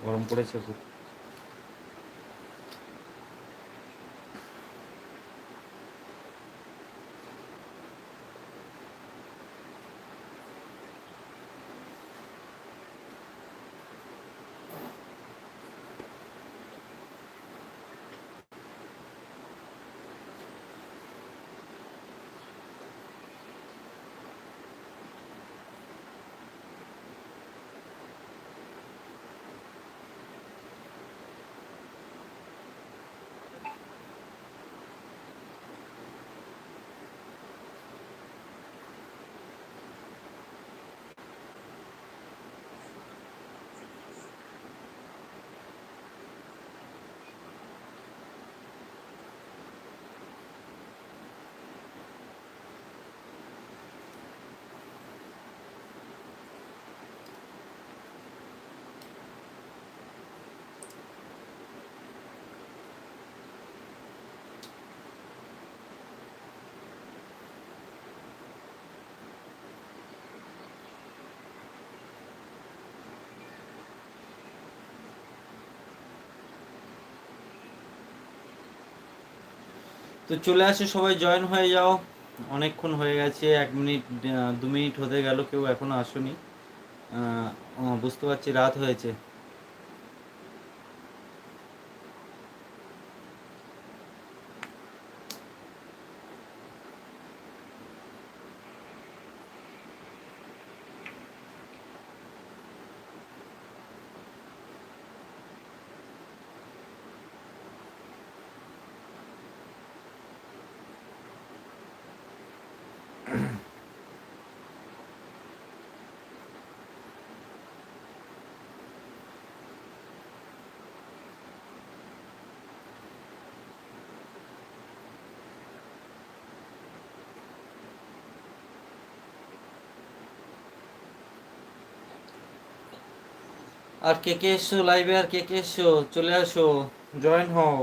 গরম পড়েছে খুব। তো চলে আসে, সবাই জয়েন হয়ে যাও। অনেকক্ষণ হয়ে গেছে, এক মিনিট দু মিনিট হতে গেল, কেউ এখনও আসুনি। বুঝতে পারছি, রাত হয়েছে। আর কে কে এসছো লাইভে আর কে কে এসছো চলে আসো জয়েন হও।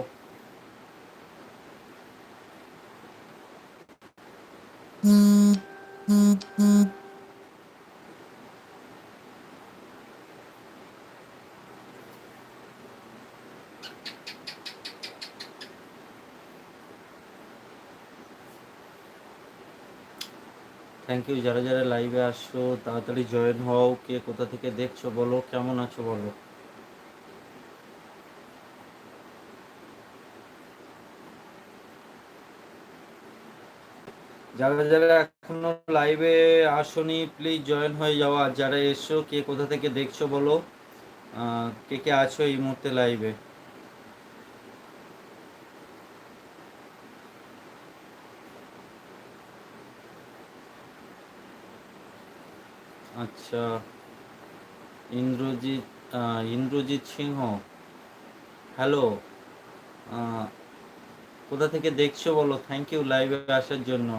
থ্যাংক ইউ যারা যারা লাইভে আসছো, তাড়াতাড়ি জয়েন হও। কে কোথা থেকে দেখছ বলো, কেমন আছো বলো। যারা যারা এখনও লাইভে আসোনি প্লিজ জয়েন হয়ে যাও। আর যারা এসছো, কে কোথা থেকে দেখছ বলো। কে কে আছো এই মুহূর্তে লাইভে আচ্ছা। ইন্দ্রজিৎ ইন্দ্রজিৎ সিংহ। হ্যালো কোথা থেকে দেখছ বলো? থ্যাংক ইউ লাইভে আসার জন্য।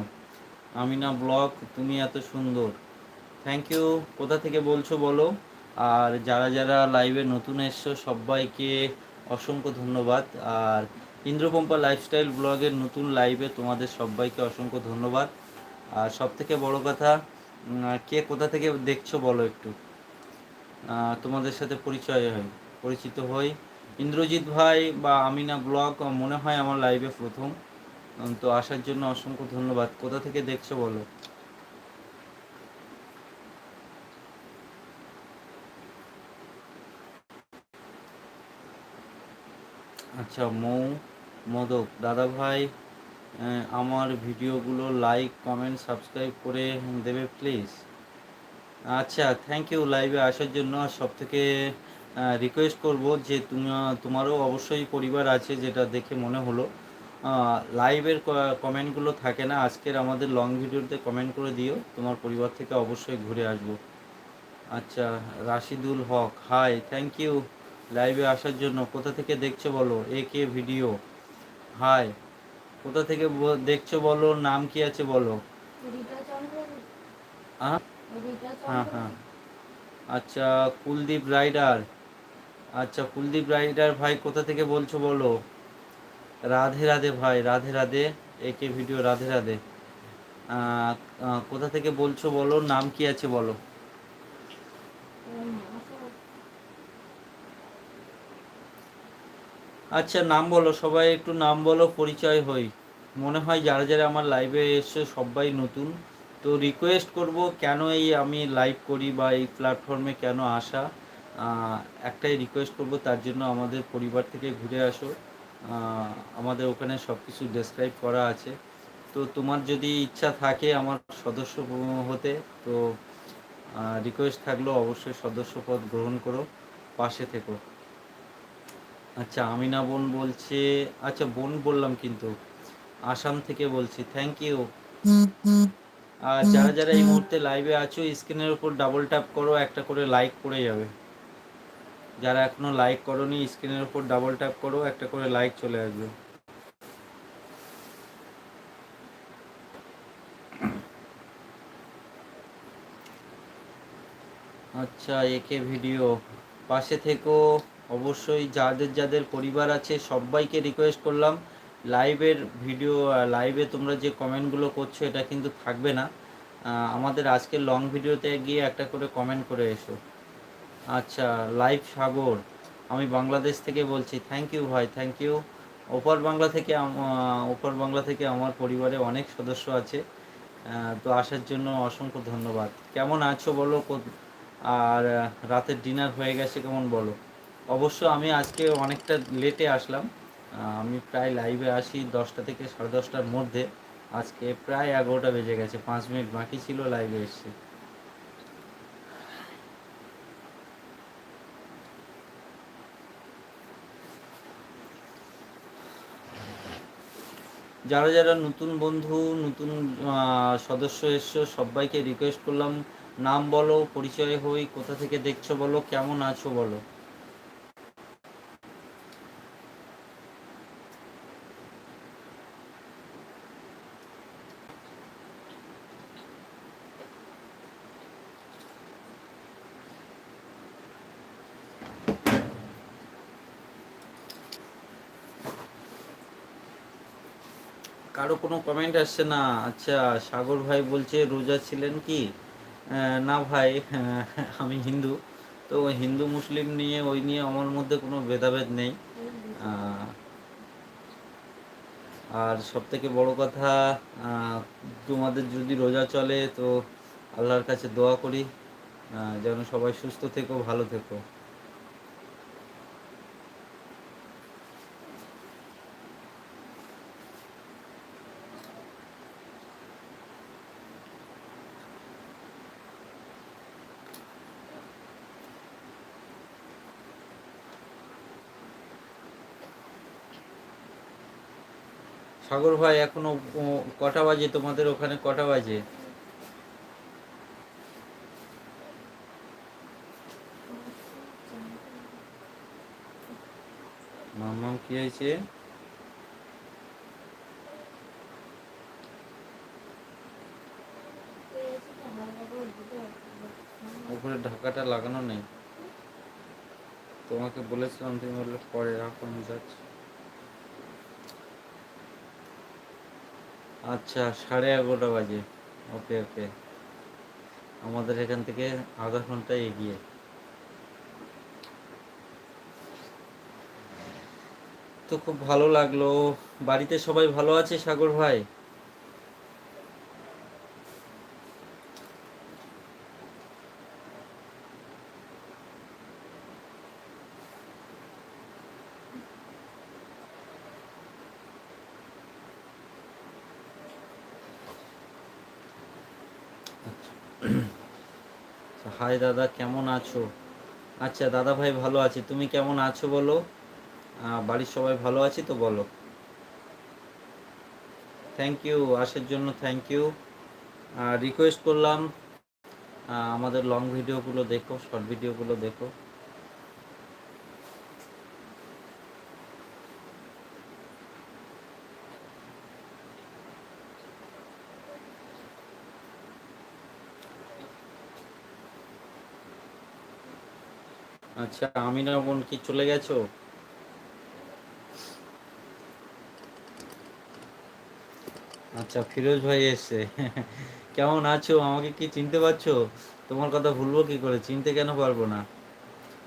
আমিনা ব্লগ, তুমি এত সুন্দর। থ্যাংক ইউ কোথা থেকে বলছো বলো? আর যারা যারা লাইভে নতুন এসছো, সবাইকে অসংখ্য ধন্যবাদ। আর ইন্দ্রপম্পা লাইফস্টাইল ব্লগের নতুন লাইভে তোমাদের সবাইকে অসংখ্য ধন্যবাদ। আর সব থেকে বড় কথা কে কোথা থেকে দেখছ বলো একটু? তোমাদের সাথে পরিচয় হয়, পরিচিত হই। ইন্দ্রজিৎ ভাই বা আমিনা ব্লগ মনে হয় আমার লাইভে প্রথম। তো আসার জন্য অসংখ্য ধন্যবাদ। কোথা থেকে দেখছ বলো? আচ্ছা মৌ, মদক, দাদা ভাই আমার ভিডিওগুলো লাইক কমেন্ট সাবস্ক্রাইব করে দেবে প্লিজ আচ্ছা থ্যাংক ইউ লাইভে আসার জন্য সব থেকে রিকোয়েস্ট করব যে তুমি, তোমারও অবশ্যই পরিবার আছে যেটা দেখে মনে হলো। লাইভের কমেন্টগুলো থাকে না, আজকের আমাদের লং ভিডিওতে কমেন্ট করে দিও, তোমার পরিবার থেকে অবশ্যই ঘুরে আসব। আচ্ছা Rashidul Haque hi thank you লাইভে আসার জন্য, কোথা থেকে দেখছ বলো? এ কে ভিডিও হাই কোথা থেকে দেখছ বলো নাম কি আছে বলো? হ্যাঁ হ্যাঁ হ্যাঁ। আচ্ছা কুলদীপ রাইডার। আচ্ছা কুলদীপ রাইডার ভাই কোথা থেকে বলছো বলো? রাধে রাধে ভাই রাধে রাধে। একে ভিডিও রাধে রাধে। কোথা থেকে বলছো বলো নাম কি আছে বলো ওর নাম আছে আচ্ছা নাম বলো, সবাই একটু নাম বলো, পরিচয় হই। মনে হয় যারা যারা আমার লাইভে এসছে, সবাই নতুন। তো রিকোয়েস্ট করব, কেন এই আমি লাইভ করি বা এই প্ল্যাটফর্মে কেন আসা? একটাই রিকোয়েস্ট করব, তার জন্য আমাদের পরিবার থেকে ঘুরে আসো। আমাদের ওখানে সব কিছু ডেসক্রাইব করা আছে। তো তোমার যদি ইচ্ছা থাকে আমার সদস্য হতে, তো রিকোয়েস্ট থাকলেও অবশ্যই সদস্যপদ গ্রহণ করো, পাশে থেকো। আচ্ছা আমিনা বোন বলছে আচ্ছা বোন বললাম কিন্তু, আসাম থেকে বলছি থ্যাংক ইউ আর যারা যারা এই মুহূর্তে লাইভে আছো স্ক্রিনের উপর ডাবল ট্যাপ করো, একটা করে লাইক পড়ে যাবে। যারা এখনও লাইক করোনি স্ক্রিনের উপর ডাবল ট্যাপ করো, একটা করে লাইক চলে আসবে। আচ্ছা একে ভিডিও পাশে থেকো। অবশ্যই যাদের যাদের পরিবার আছে, সবাইকে রিকোয়েস্ট করলাম। লাইভের ভিডিও লাইভে তোমরা যে কমেন্টগুলো করছ, এটা কিন্তু থাকবে না। আমাদের আজকের লং ভিডিওতে গিয়ে একটা করে কমেন্ট করে এসো। আচ্ছা লাইভ সাগর, আমি বাংলাদেশ থেকে বলছি। থ্যাংক ইউ ভাই থ্যাংক ইউ ওপার বাংলা থেকে ওপার বাংলা থেকে আমার পরিবারে অনেক সদস্য আছে। তো আসার জন্য অসংখ্য ধন্যবাদ। কেমন আছো বলো আর রাতের ডিনার হয়ে গেছে কেমন বলো? অবশ্য আমি আজকে অনেকটা লেটে আসলাম। আমি প্রায় লাইভে আসি দশটা থেকে সাড়ে দশটার মধ্যে। আজকে প্রায় এগারোটা বেজে গেছে, পাঁচ মিনিট বাকি ছিল লাইভে এসেছি। যারা যারা নতুন বন্ধু, নতুন সদস্য এসছো, সবাইকে রিকোয়েস্ট করলাম, নাম বলো, পরিচয় হই, কোথা থেকে দেখছ বলো, কেমন আছো বলো। কারও কোনো কমেন্ট আসছে? না আচ্ছা সাগর ভাই বলছে, রোজা ছিলেন কি? না ভাই, আমি হিন্দু। তো হিন্দু মুসলিম নিয়ে, ওই নিয়ে আমার মধ্যে কোনো ভেদাভেদ নেই। আর সব থেকে বড় কথা তোমাদের যদি রোজা চলে, তো আল্লাহর কাছে দোয়া করি। যেন সবাই সুস্থ থেকো, ভালো থেকো। সাগর ভাই, এখনও কটা বাজে তোমাদের ওখানে? কটা বাজে? মামাম কি হয়েছে? উপরে ঢাকাটা লাগানো নেই। তোমাকে বলেছিলাম তুমি বললে পরে রাখো যাচ্ছি। আচ্ছা সাড়ে এগারোটা বাজে। ওকে ওকে। আমাদের এখান থেকে আধা ঘণ্টা এগিয়ে। তো খুব ভালো লাগল। বাড়িতে সবাই ভালো আছে, সাগর ভাই? হাই দাদা, কেমন আছো? আচ্ছা দাদা ভাই ভালো আছি। তুমি কেমন আছো বলো? বাড়ির সবাই ভালো আছি তো বলো? থ্যাংক ইউ আসার জন্য থ্যাংক ইউ রিকোয়েস্ট করলাম আমাদের লং ভিডিওগুলো দেখো শর্ট ভিডিওগুলো দেখো। আচ্ছা আমিনা বোন কি চলে গেছো? আচ্ছা ফিরোজ ভাই এসছে। কেমন আছো? আমাকে কি চিনতে পারছ? তোমার কথা ভুলবো কি করে? চিনতে কেন পারব না?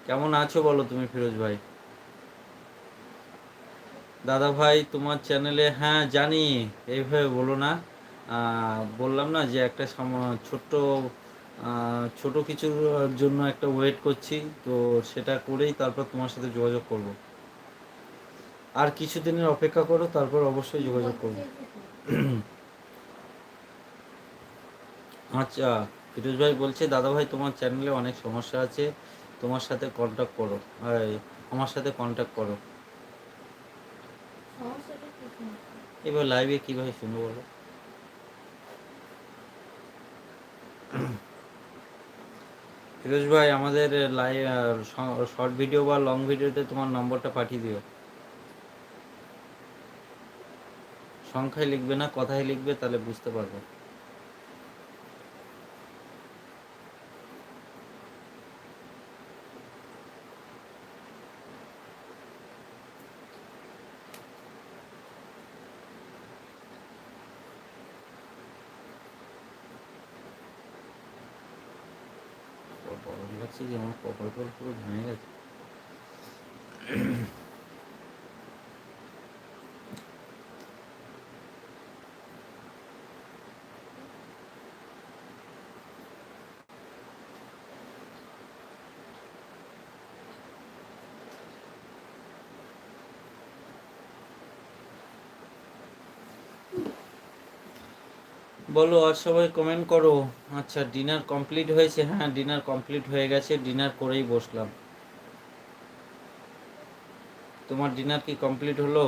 কেমন আছো বলো তুমি, ফিরোজ ভাই? দাদা ভাই, তোমার চ্যানেলে হ্যাঁ জানি। এইভাবে বলো না। বললাম না যে একটা ছোট্ট ছোট কিছুর জন্য একটা ওয়েট করছি, তো সেটা করেই তারপর তোমার সাথে যোগাযোগ করব। আর কিছুদিনের অপেক্ষা করো, তারপর অবশ্যই যোগাযোগ করব। আচ্ছা ফিরোজ ভাই বলছে, দাদা ভাই, তোমার চ্যানেলে অনেক সমস্যা আছে, তোমার সাথে কন্ট্যাক্ট করো। আমার সাথে কন্ট্যাক্ট করো। এবার লাইভে কীভাবে শুনব বলো? ফিরোজ ভাই, আমাদের লাইভ শর্ট ভিডিও বা লং ভিডিওতে তোমার নম্বরটা পাঠিয়ে দিও। সংখ্যায় লিখবে না, কথায় লিখবে, তাহলে বুঝতে পারবে গরম লাগছে যে আমার কপাল টপাল পুরো ভেঙে গেছে। বলো, আর সবাই কমেন্ট করো। আচ্ছা ডিনার কমপ্লিট হয়েছে। হ্যাঁ ডিনার কমপ্লিট হয়ে গেছে। ডিনার করেই বসলাম। তোমার ডিনার কি কমপ্লিট হলো?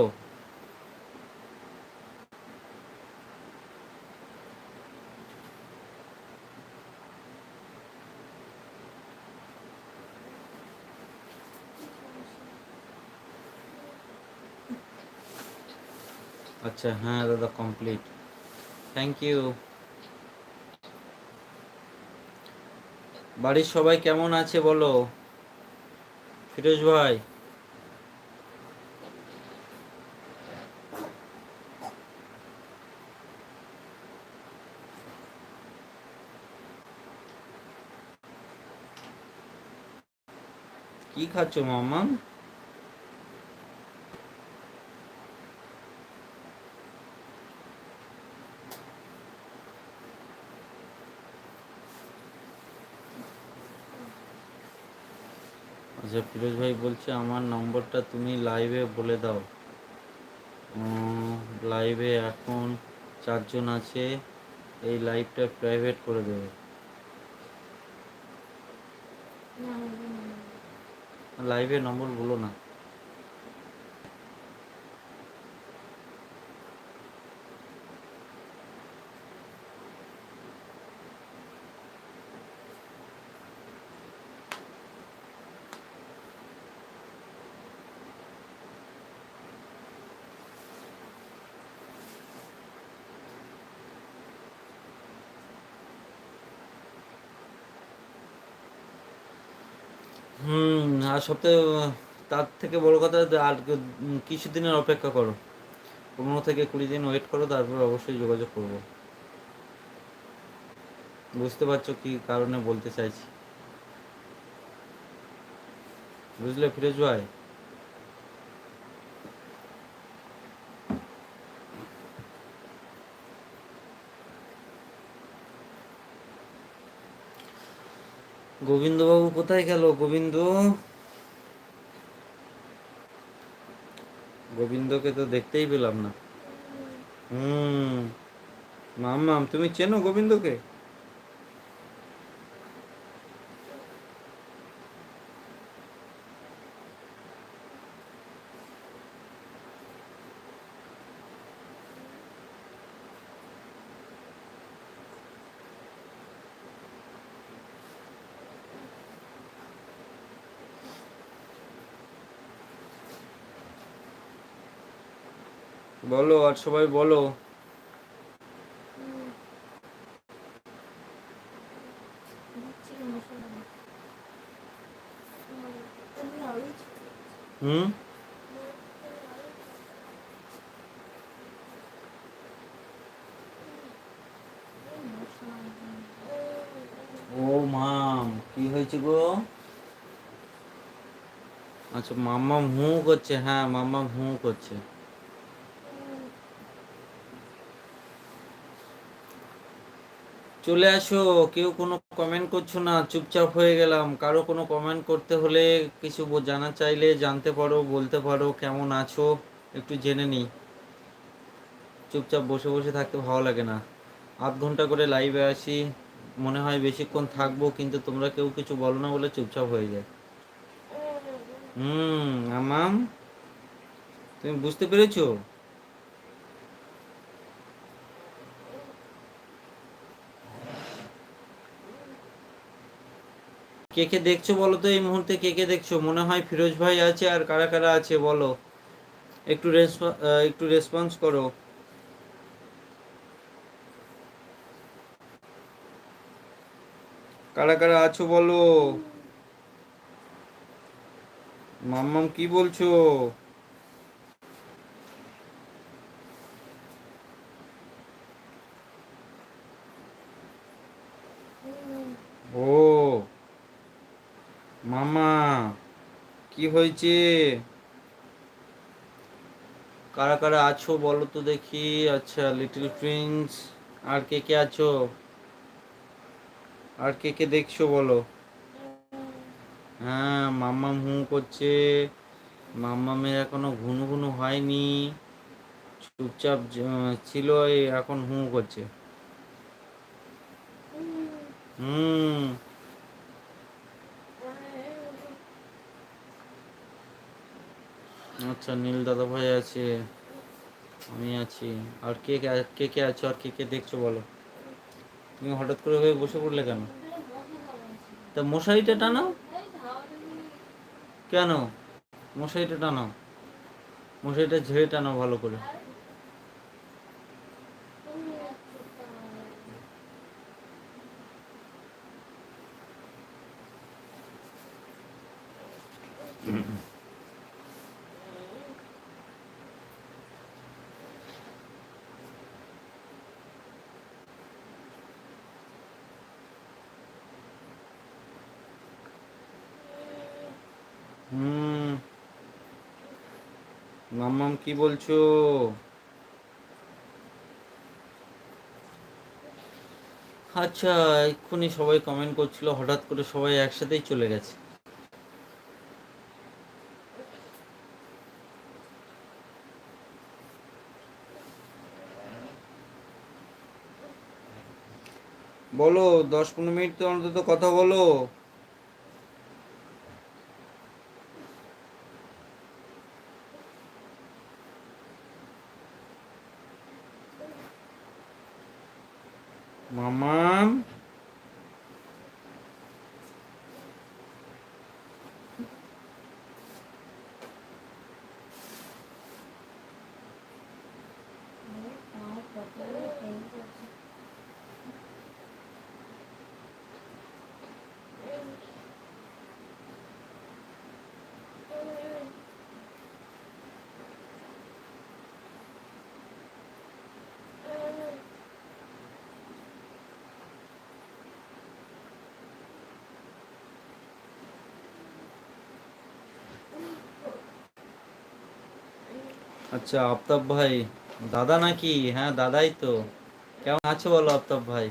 আচ্ছা হ্যাঁ দাদা কমপ্লিট থ্যাংক ইউ বাড়ির সবাই কেমন আছে বলো? ফিরোজ ভাই? কি খাচ্ছ মামা আচ্ছা ফিরোজ ভাই বলছে আমার নম্বরটা তুমি লাইভে বলে দাও। লাইভে এখন চারজন আছে এই লাইভটা প্রাইভেট করে দেবে। লাইভে নম্বর বলো না। সপ্তাহে তার থেকে বড় কথা আর কিছুদিনের অপেক্ষা করো। পনেরো থেকে কুড়ি দিন ওয়েট করো, তারপর অবশ্যই যোগাযোগ করব। বুঝতে পারছ কি কারণে বলতে চাইছি? বুঝলে ফিরোজ ভাই? গোবিন্দবাবু কোথায় গেল? গোবিন্দ? গোবিন্দকে তো দেখতেই পেলাম না। হুম। মাম মাম তুমি চেনো গোবিন্দকে? বলো আর সবাই বলো। হুম। ও মাম কি হয়েছে গো? আচ্ছা মাম্মা হু করছে হ্যাঁ মাম্মা হু করছে। চলে আসো, কেউ কোনো কমেন্ট করছ না, চুপচাপ হয়ে গেলাম। কারও কোনো কমেন্ট করতে হলে কিছু জানা চাইলে জানতে পারো, বলতে পারো, কেমন আছো? একটু জেনে নিই। চুপচাপ বসে বসে থাকতে ভালো লাগে না। আধ ঘণ্টা করে লাইভে আসি, মনে হয় বেশিক্ষণ থাকব, কিন্তু তোমরা কেউ কিছু বলো না বলে চুপচাপ হয়ে যায়। হুম আমাম তুমি বুঝতে পেরেছ? কে কে দেখছ বলো তো? এই মুহূর্তে কে কে দেখছ? মনে হয় ফিরোজ ভাই আছে আর কারা কারা আছে বলো? একটু একটু রেসপন্স করো। কারা কারা আছো বলো? মাম্মাম কি বলছো ও মামা, কি হয়েছে? কারা কারা আছো বলো তো দেখি। আচ্ছা লিটল প্রিন্স আর কে কে আছো? আর কে কে দেখছ বলো? হ্যাঁ মাম্মাম হু করছে। মাম্মামের এখনও ঘুনু ঘুনু হয়নি। চুপচাপ ছিল, এখন হু করছে। হুম। আচ্ছা নীল দাদা ভাই আছে। আমি আছি। আর কে কে কে আছো আর কে কে দেখছ বলো? তুমি হঠাৎ করে হয়ে বসে পড়লে কেন? তা মশারিটা টানাও। কেন? মশারিটা টানাও। মশারিটা ঝেড়ে টানাও ভালো করে হুম মাম্মাম কি বলছো? আচ্ছা এক্ষুনি সবাই কমেন্ট করছিল, হঠাৎ করে সবাই একসাথেই চলে গেছে। বলো, দশ পনেরো মিনিট তো অন্তত কথা বলো মামাম আচ্ছা আফতাব ভাই। দাদা নাকি? হ্যাঁ দাদাই তো। কেমন আছো বলো আফতাব ভাই?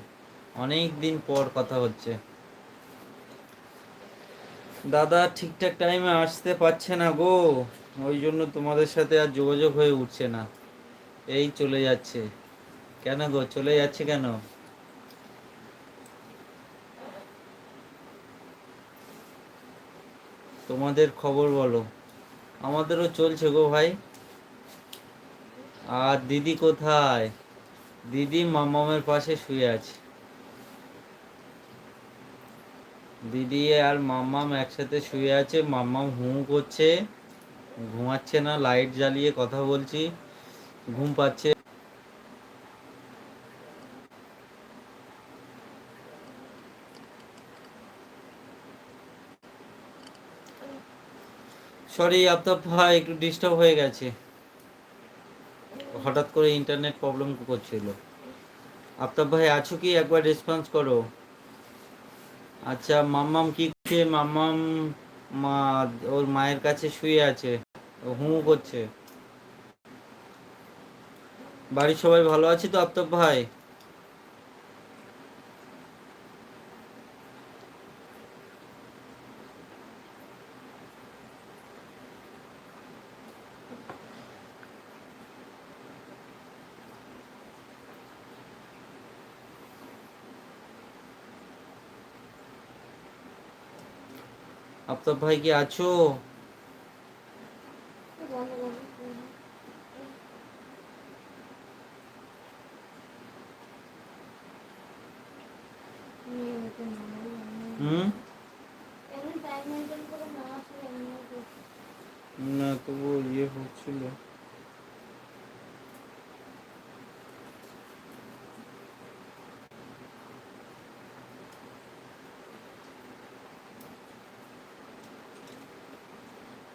অনেক দিন পর কথা হচ্ছে। দাদা ঠিকঠাক টাইমে আসতে পারছে না গো। ওই জন্য তোমাদের সাথে আর যোগাযোগ হয়ে উঠছে না। এই চলে যাচ্ছে। কেন গো? চলে যাচ্ছে কেন? তোমাদের খবর বলো। আমাদেরও চলছে গো ভাই। আর দিদি কোথায়? দিদি মামামের পাশে শুয়ে আছে। দিদি আর মাম্মাম একসাথে শুয়ে আছে। মাম্মাম হু করছে। ঘুমাচ্ছে না, লাইট জ্বালিয়ে কথা বলছি। ঘুম পাচ্ছে। সরি আফতাব ভাই, একটু ডিস্টার্ব হয়ে গেছে। হঠাৎ করে ইন্টারনেট প্রবলেম করছিল। আফতাব ভাই, আছো কি? একবার রেসপন্স করো। আচ্ছা মাম্মাম কি করছে? মাম্মাম মা, ওর মায়ের কাছে শুয়ে আছে। হু করছে। বাড়ির সবাই ভালো আছে তো আফতাব ভাই? আফতাব ভাই কি আছো বন্ধ করো হুম এমনি টাইম মেনটেন করে না আসলে এমনি না তবু ইয়ে হচ্ছিল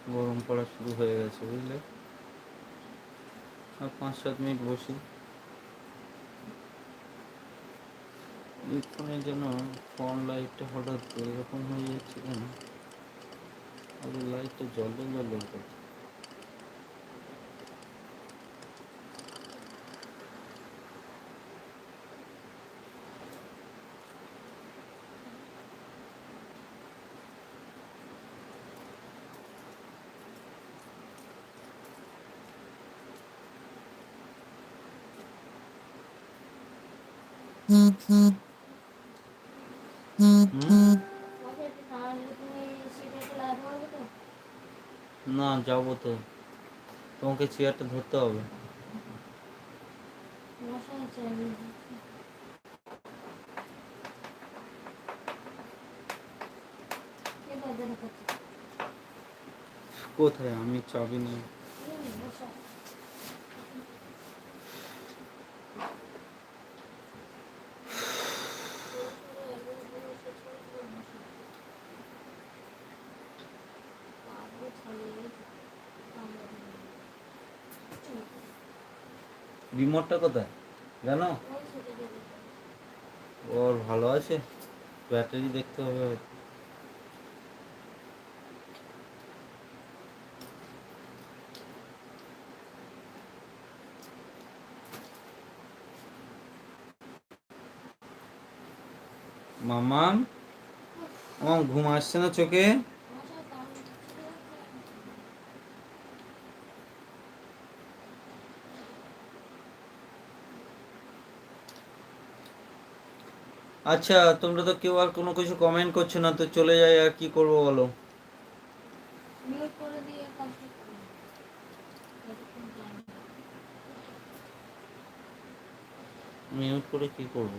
গরম পড়া শুরু হয়ে গেছে, বুঝলে? আর পাঁচ সাত মিনিট বসি। এখানে যেন ফোন লাইটটা হঠাৎ এরকম হয়ে যাচ্ছে কেন? আগে লাইটটা জলে জলে করছে হুম ওকে তাহলে তুমি সিটে লাইভ হবে তো না যাব তো তোমাকে চেয়ারটা ধরতে হবে মশা আছে আমি কে দরজা ঢোকাচ্ছে কোথায় আমি চাবি নেই রিমোটটা কোথায়? জানো? ওর ভালো আছে। ব্যাটারি দেখতে হবে। মামাম আমার ঘুম আসছে না চোখে? আচ্ছা তোমরা তো কেউ আর কোনো কিছু কমেন্ট করছ না তো চলে যাই আর কি করব বলো? মিউট করে কি করব?